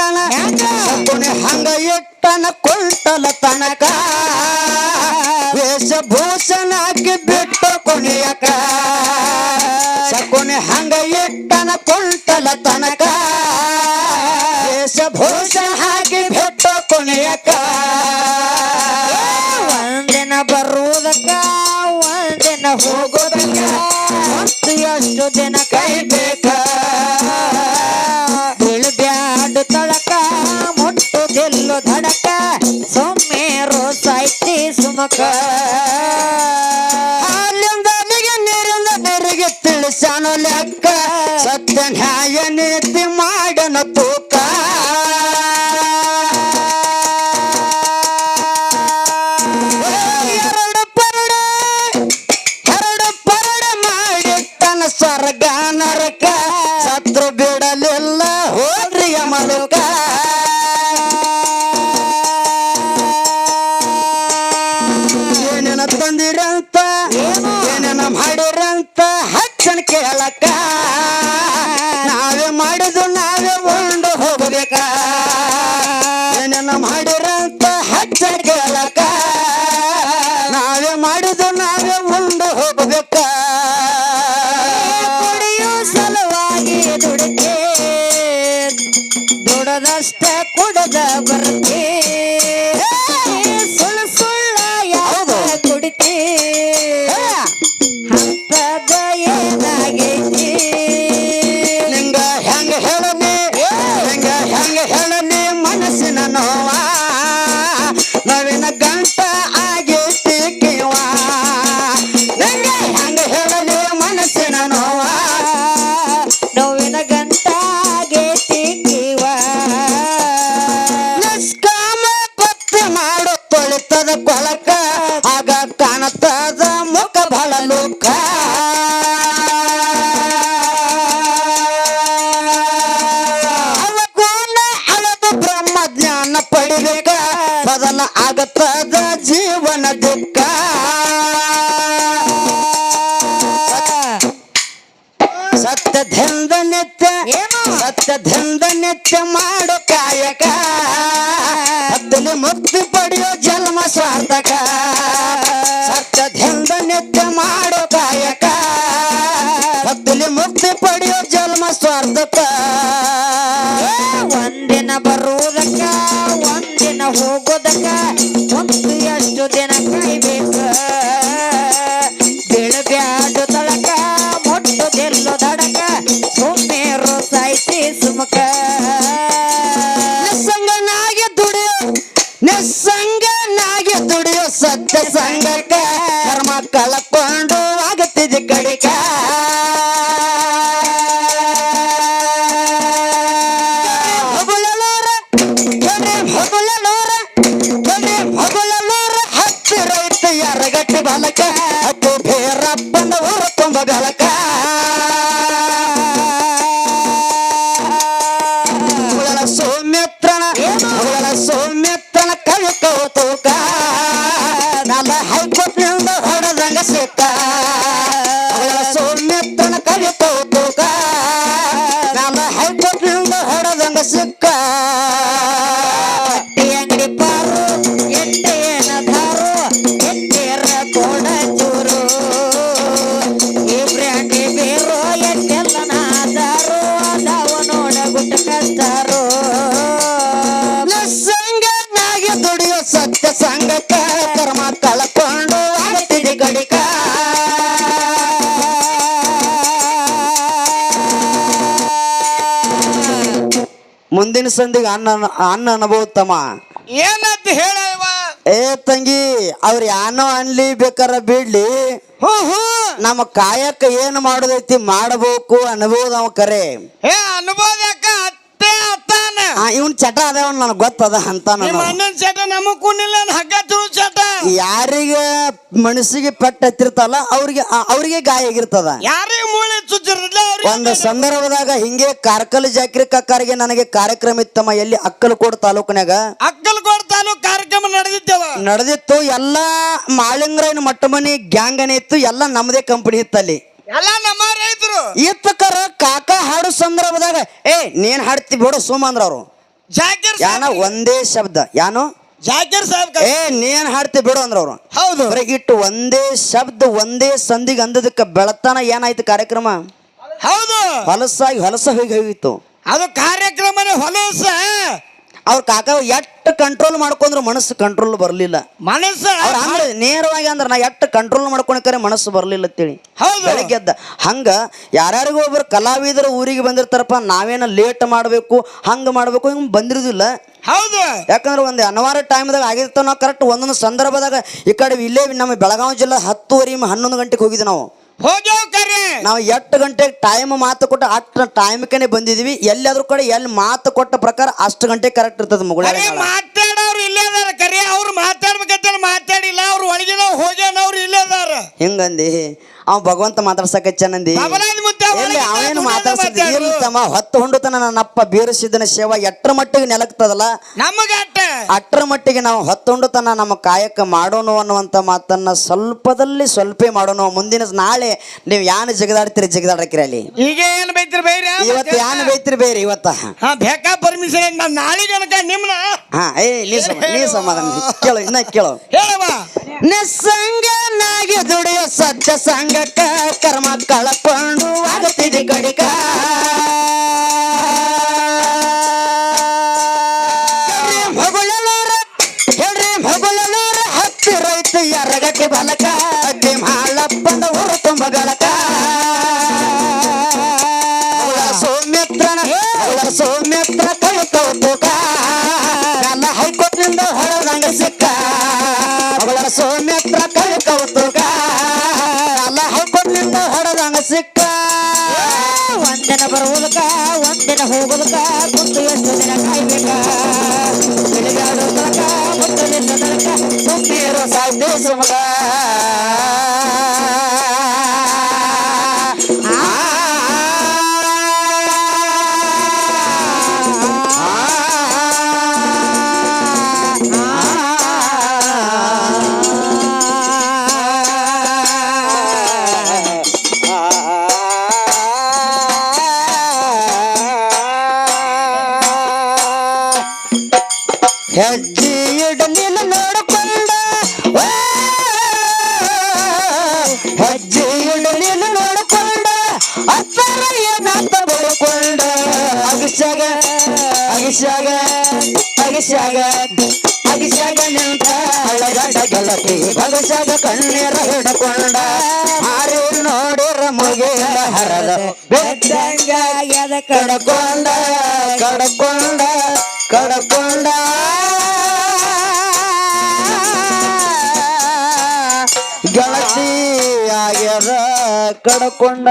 ಸಕುಣಿ ಹಂಗ ಇಟ್ಟನ ಹ್ಯಾಂಗ? ಸಕುಣಿ ಹಂಗ ಇಟ್ಟನ ಕೊಂಟಲ ತನಕ ವೇಷಭೂಷಣಕ್ಕೆ ಬಿಟ್ಟು ಕುಣಿಯಕ ಸಕುಣಿ ಹಂಗ ಇಟ್ಟನ ಕೊಂಟಲ ತನಕ ವೇಷಭೂಷಣ ಹಾಕಿ ಬಿಟ್ಟು ಕುಣಿಯಕ ಒಂದಿನ ಬರುವುದಕ್ಕ ಒಂದಿನ ಹೋಗೋದಕ್ಕ ಮತ್ತು ಎಷ್ಟು ದಿನ ಧಡಕ ಸೊಮ್ಮೇರು ರೋಸೈತಿ ಸುಮಕ. ಅಲ್ಲಿಂದ ಅಲ್ಲಿಗೆ ನೀರಿಂದ ಬೆರಿಗೆ ತಿಳಿಸಾನು ಲೆಕ್ಕ. ಸತ್ಯ ನ್ಯಾಯ ನೀತಿ ಮಾಡನ ತೂಕ. ತಂದಿರಂತ ಏನೇನ ಮಾಡಿರಂತ ಹಚ್ಚನ್ ಕೇಳಕ ನಾವೇ ಮಾಡಿದ್ದು ನಾವೇ ಉಂಡು ಹೋಗ್ಬೇಕ. ಏನೇನ ಮಾಡಿರಂತ ಹಚ್ಚನ್ ಕೇಳಕ ನಾವೇ ಮಾಡಿದ್ದು ನಾವೇ ಉಂಡು ಹೋಗ್ಬೇಕ. ಕುಡಿಯೋ ಸಲುವಾಗಿ ದುಡಿತೆ. ದುಡದಷ್ಟ ಕುಡದ ಬರ್ತೆ. ಮಾಡು ಕಾಯಕ. ಅದನ್ನು ಮುಕ್ತಿ ಪಡೆಯೋ ಜನ್ಮ ಸ್ವಾರ್ಥಕ ಸತ್ಯದಿಂದ ನಿತ್ಯ ಮಾಡೋ ಕಾಯಕ. ಅದನ್ನು ಮುಕ್ತಿ ಪಡೆಯೋ ಜನ್ಮ ಸ್ವಾರ್ಥಕ ಒಂದಿನ ಬರುವುದಕ್ಕ, ಒಂದಿನ ಹೋಗೋದಕ್ಕ ನಿಸ್ಸಂಗನಾಗಿ ದುಡಿಯೋ ಸತ್ಯ ಸಂಗಕ ಕರ್ಮ ಕಳ್ಕೊಂಡು ಆಗತ್ತಿದೆ ಕಡಿಕ. ಹತ್ತಿರ ಇತ್ತು ಎರಗಟ್ಟಿ ಬಲಕ. ಮುಂದಿನ ಸಂದಿಗೆ ಅನ್ನ ಅನ್ನ ಅನ್ಬೋತಮ್ಮ ಏನಂತ ಹೇಳವ ಏ ತಂಗಿ ಅವ್ರ ಯಾನೋ ಅನ್ಲಿ ಬೇಕಾರ ಬಿಡ್ಲಿ ನಮ್ಮ ಕಾಯಕ ಏನ್ ಮಾಡೋದೈತಿ ಮಾಡಬೇಕು ಅನ್ಬೋದು ಅವ ಕರೆ. ಏ ಅನ್ಬೋದು ಇವನ್ ಚಟ ಅದಾವ ನನಗೆ ಗೊತ್ತದ ಅಂತ ನಿಮ್ಮ ಅಣ್ಣನ ಚಟ ನಮಗ್ ಕುಣಿಲ್ಲ ಹಗ್ಗ ತುಳು ಚಟ. ಯಾರಿಗ ಮನಸ್ಸಿಗೆ ಪೆಟ್ಟ ಹತ್ತಿರ್ತಲ್ಲ ಅವ್ರಿಗೆ ಆ- ಅವ್ರಿಗೆ ಗಾಯ ಆಗಿರ್ತದ. ಯಾರಿಗೆ ಮೂಳೆ ಚುಚ್ಚಿರಲ್ಲ ಒಂದು ಸಂದರ್ಭದಾಗ ಹಿಂಗೆ ಕಾರ್ಕಲ್ ಜಾಕ್ರಿ ಕಕ್ಕಾರಿಗೆ ನನಗೆ ಕಾರ್ಯಕ್ರಮ ಇತ್ತಮ್ಮ ಎಲ್ಲಿ ಅಕ್ಕಲಕೋಡ್ ತಾಲೂಕಿನಾಗ ಅಕ್ಕಲಕೋಡ್ ತಾಲೂಕ್ ಕಾರ್ಯಕ್ರಮ ನಡೆದಿದ್ದೇವ. ನಡೆದಿತ್ತು ಎಲ್ಲಾ ಮಾಳಿಂಗ್ರೈನ್ ಮಟ್ಟಮನಿ ಗ್ಯಾಂಗ್ ಇತ್ತು ಎಲ್ಲ ನಮ್ಮದೇ ಕಂಪನಿ ಇತ್ತು ಅಲ್ಲಿ ಎಲ್ಲ ನಮ್ಮ ರೈತರು. ಇತ್ತಕರ ಕಾಕ ಹಾಡು ಸಂದರ್ಭದಾಗ ಏ ನೀನ್ ಹಾಡ್ತಿ ಬಿಡು ಸುಮ್ ಅಂದ್ರ ಅವ್ರು. ಜಾಕಿರ್ ಯಾನ ಒಂದೇ ಶಬ್ದ. ಯಾನು? ಜಾಕಿರ್ ಸಾಹೇಬ್ ಏ ನೀನ್ ಹಾಡ್ತಿ ಬಿಡು ಅಂದ್ರ ಅವ್ರು. ಹೌದು. ಇಟ್ಟು ಒಂದೇ ಶಬ್ದ ಒಂದೇ ಸಂದಿಗೆ ಅಂದದಕ್ಕೆ ಬೆಳತನ ಏನಾಯ್ತು ಕಾರ್ಯಕ್ರಮ? ಹೌದು. ಹೊಲಸಾಗಿ ಹೊಲಸ ಹೋಗಿ ಹೋಗಿತ್ತು ಅದು ಕಾರ್ಯಕ್ರಮನೇ ಹೊಲಸ. ಅವ್ರ ಕಾಕ ಎಷ್ಟು ಕಂಟ್ರೋಲ್ ಮಾಡ್ಕೊಂಡ್ರು ಮನಸ್ಸು ಕಂಟ್ರೋಲ್ ಬರಲಿಲ್ಲ. ಮನಸ್ಸು ಅವ್ರ ಅಂದ್ರೆ ನೇರವಾಗಿ ಅಂದ್ರೆ ನಾ ಎಷ್ಟು ಕಂಟ್ರೋಲ್ ಮಾಡ್ಕೊಳಕರೆ ಮನಸ್ಸು ಬರಲಿಲ್ಲ ಅಂತೇಳಿ. ಹೌದು. ಬೆಳಗ್ಗೆ ಎದ್ದ. ಹಂಗ ಯಾರ್ಯಾರಿಗೂ ಒಬ್ಬರು ಕಲಾವಿದರು ಊರಿಗೆ ಬಂದಿರ್ತಾರಪ್ಪ ನಾವೇನ ಲೇಟ್ ಮಾಡಬೇಕು ಹಂಗ ಮಾಡಬೇಕು ಹಿಂಗೆ ಬಂದಿರೋದಿಲ್ಲ. ಹೌದು. ಯಾಕಂದ್ರೆ ಒಂದು ಅನಿವಾರ್ಯ ಟೈಮ್ದಾಗ ಆಗಿರ್ತಾವ ನಾವು ಕರೆಕ್ಟ್ ಒಂದೊಂದು ಸಂದರ್ಭದಾಗ ಈ ಕಡೆ ಇಲ್ಲೇ ನಮ್ಮ ಬೆಳಗಾವಿ ಜಿಲ್ಲಾ ಹತ್ತುವರೆ ಹನ್ನೊಂದು ಗಂಟೆಗೆ ಹೋಗಿದ್ವಿ ನಾವು. ಹೋಗ್ಯಾವ ಕರೆ ನಾವು ಎಷ್ಟು ಗಂಟೆಗೆ ಟೈಮ್ ಮಾತು ಕೊಟ್ಟು ಅಷ್ಟು ಟೈಮ್ಕೇನೆ ಬಂದಿದೀವಿ. ಎಲ್ಲಾದ್ರೂ ಕಡೆ ಎಲ್ಲಿ ಮಾತು ಕೊಟ್ಟ ಪ್ರಕಾರ ಅಷ್ಟು ಗಂಟೆ ಕರೆಕ್ಟ್ ಇರ್ತದೆ ಮಗಳ ಕರೆ ಮಾತಾಡೋರು ಇಲ್ಲೇ ಅದಾರ ಕರೆ. ಅವ್ರು ಮಾತಾಡ್ಬೇಕಂತ ಮಾತಾಡಿಲ್ಲ. ಅವ್ರು ಒಳಗಿನವ್ರು ಹೋಗ್ಯಾನವ್ರು ಇಲ್ಲೇ ಅದಾರ. ಹಿಂಗಂದಿ? ಅವ ಭಗವಂತ ಮಾತಾಡ್ಸಕಚ್ಚನಂದಿ ಚೆನ್ನಂದಿ ಅವನೇನು ಎಲ್ಲಿ ಒಳಗಿದ್ದ ಅವೇನು ಗುಣನ ಮಾತಾಡ್ಸಿದ್? ಮಾತಾಡು. ಇರ್ತಮ್ಮ ಹೊತ್ತು ಹೊಂಡುತನ ನನ್ನಪ್ಪ ಬೀರಿಸಿದ್ದನ ಸೇವ ಎಟ್ರ ಮಟ್ಟಿಗೆ ನೆಲಕ್ತದಲ್ಲ ನಮಗಟ್ಟ ಅಟ್ರ ಮಟ್ಟಿಗೆ ನಾವು ಹೊತ್ತೊಂಡುತನ ನಮ್ಮ ಕಾಯಕ ಮಾಡೋಣ ಅನ್ನುವಂಥ ಮಾತನ್ನ ಸ್ವಲ್ಪದಲ್ಲಿ ಸ್ವಲ್ಪ ಮಾಡೋಣ ಮುಂದಿನ ನಾಳೆ ನೀವು ಯಾನ ಜಗದಾಡ್ತೀರಿ ಜಗದಾಡಕ್ರಿ ಅಲ್ಲಿ? ಈಗ ಏನ್ ಬೈತಿರಿ ಬೇರೆ? ಇವತ್ತು ಯಾನು ಬೈತಿರಿ ಬೇರೆ ಇವತ್ತ? ಬೇಕಾ ಪರ್ಮಿಷನ್ ನಾಳೆ ನಿಮ್ನ? ಹಾ ಏ ನೀ ಸಮ ನೀ ಸಮಾಧಾನ. ಕೇಳು ಇನ್ನ ಕೇಳು. ಹೇಳವ. ನಿಸ್ಸಂಗನಾಗಿ ದುಡಿಯೋ ಸತ್ಯ ಸಂಗಕ್ಕ ಕರ್ಮ ಕಳಕೊಂಡು ಆಗುತ್ತಿದೆ ಮಗುಳಲೂರ ಹೇಳ್ರಿ ಮಗುಳಲೂರ ಹತ್ತಿ ರೈತ ಎರಗಟ್ಟಿ ಬಲಕ ಅಡ್ಡಿ ಮಾಳಪ್ಪಂದ ಊರು ತುಂಬ ಅವಳ ಸೌಮಿತ್ರ ಕಳಿತೋ ತೂಕ ಎಲ್ಲ ಹೈಕೋರ್ಟ್ನಿಂದ ಹೊರದಂಗ ಸಿಕ್ಕ. ಅವಳ ಸೌಮಿತ್ರ ಬರುವುದಕ್ಕ ಒಂದಿನ ಹೋಗುದಕ್ಕ ಕುಂತು ಎಷ್ಟು ದಿನ ಕಾಯ್ಬೇಕ ತಿರುಗಾಡೋ ತನಕ ಮುತ್ತು ನಿನ್ನ ಸುಮ್ಮನೆ ಇರೋ ಸಾಧ್ಯ ಸುಮಗ ಹೆಜ್ಜೆ ಇಡಲಿಲ್ಲ ನೋಡಿಕೊಂಡ? ಓ, ಹೆಜ್ಜೆ ಇಡಲಿಲ್ಲ ನೋಡಿಕೊಂಡ? ಅಪ್ಪರ ಏನಾತ ಬಳ್ಕೊಂಡ. ಅಗಸ್ಯಾಗ ಅಗಸ್ಯಾಗ ಅಗಸ್ಯಾಗ ಅಗಸ್ಯಾಗ ನಿಂತ ಹಳ್ಳಗಡ್ಡ ಗೆಳತಿ. ಬಗಸಾಗ ಕಣ್ಣೀರ ಹಿಡ್ಕೊಂಡ. ಹಾರಿ ನೋಡಿರ ಮುಗಿಲ ಹರದ ಬೆದ್ದಂಗ ಕಡಕೊಂಡ ಕಡಕೊಂಡ ಕಡಕೊಂಡ. ಗೆಳತಿ ಆಗ್ಯದ ಕಡಕೊಂಡ